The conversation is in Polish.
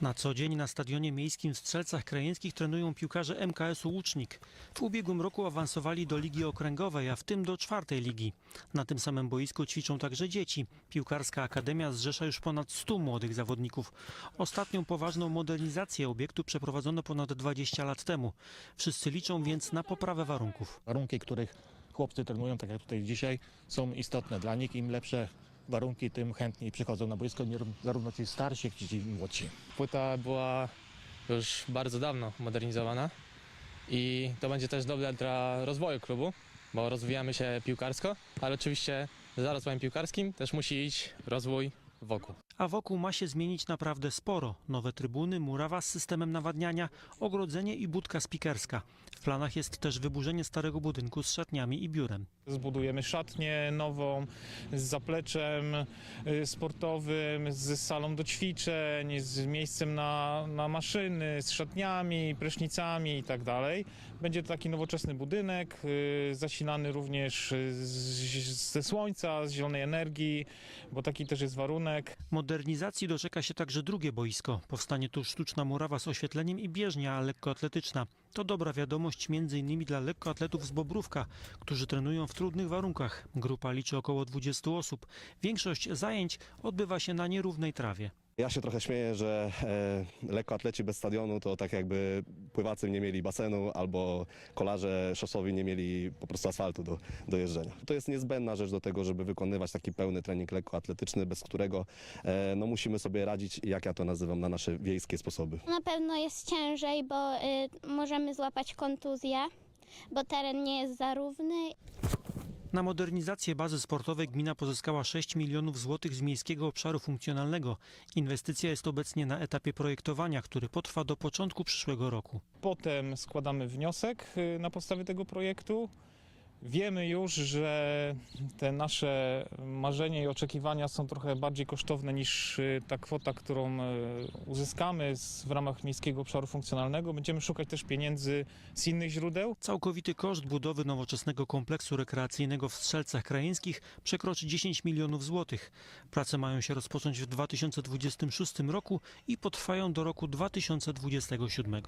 Na co dzień na stadionie miejskim w Strzelcach Krajeńskich trenują piłkarze MKS-u Łucznik. W ubiegłym roku awansowali do Ligi Okręgowej, a w tym do czwartej ligi. Na tym samym boisku ćwiczą także dzieci. Piłkarska Akademia zrzesza już ponad 100 młodych zawodników. Ostatnią poważną modernizację obiektu przeprowadzono ponad 20 lat temu. Wszyscy liczą więc na poprawę warunków. Warunki, których chłopcy trenują, tak jak tutaj dzisiaj, są istotne dla nich. Im lepsze warunki, tym chętniej przychodzą na boisko, zarówno ci starsi, jak i ci młodsi. Płyta była już bardzo dawno modernizowana i to będzie też dobre dla rozwoju klubu, bo rozwijamy się piłkarsko, ale oczywiście za rozwojem piłkarskim też musi iść rozwój wokół. A wokół ma się zmienić naprawdę sporo. Nowe trybuny, murawa z systemem nawadniania, ogrodzenie i budka spikerska. W planach jest też wyburzenie starego budynku z szatniami i biurem. Zbudujemy szatnię nową z zapleczem y, sportowym, z salą do ćwiczeń, z miejscem na, na maszyny, z szatniami, prysznicami i tak dalej. Będzie to taki nowoczesny budynek, y, zasilany również z, ze słońca, z zielonej energii, bo taki też jest warunek. Modernizacji doczeka się także drugie boisko. Powstanie tu sztuczna murawa z oświetleniem i bieżnia lekkoatletyczna. To dobra wiadomość m.in. dla lekkoatletów z Bobrówka, którzy trenują w trudnych warunkach. Grupa liczy około 20 osób. Większość zajęć odbywa się na nierównej trawie. Ja się trochę śmieję, że e, lekkoatleci bez stadionu to tak jakby pływacy nie mieli basenu albo kolarze szosowi nie mieli po prostu asfaltu do, do jeżdżenia. To jest niezbędna rzecz do tego, żeby wykonywać taki pełny trening lekkoatletyczny, bez którego e, no, musimy sobie radzić, jak ja to nazywam, na nasze wiejskie sposoby. Na pewno jest ciężej, bo y, możemy złapać kontuzję, bo teren nie jest za równy. Na modernizację bazy sportowej gmina pozyskała 6 milionów złotych z miejskiego obszaru funkcjonalnego. Inwestycja jest obecnie na etapie projektowania, który potrwa do początku przyszłego roku. Potem składamy wniosek y, na podstawie tego projektu. Wiemy już, że te nasze marzenia i oczekiwania są trochę bardziej kosztowne niż y, ta kwota, którą y, uzyskamy w ramach Miejskiego Obszaru Funkcjonalnego. Będziemy szukać też pieniędzy z innych źródeł. Całkowity koszt budowy nowoczesnego kompleksu rekreacyjnego w Strzelcach Krajeńskich przekroczy 10 milionów złotych. Prace mają się rozpocząć w 2026 roku i potrwają do roku 2027.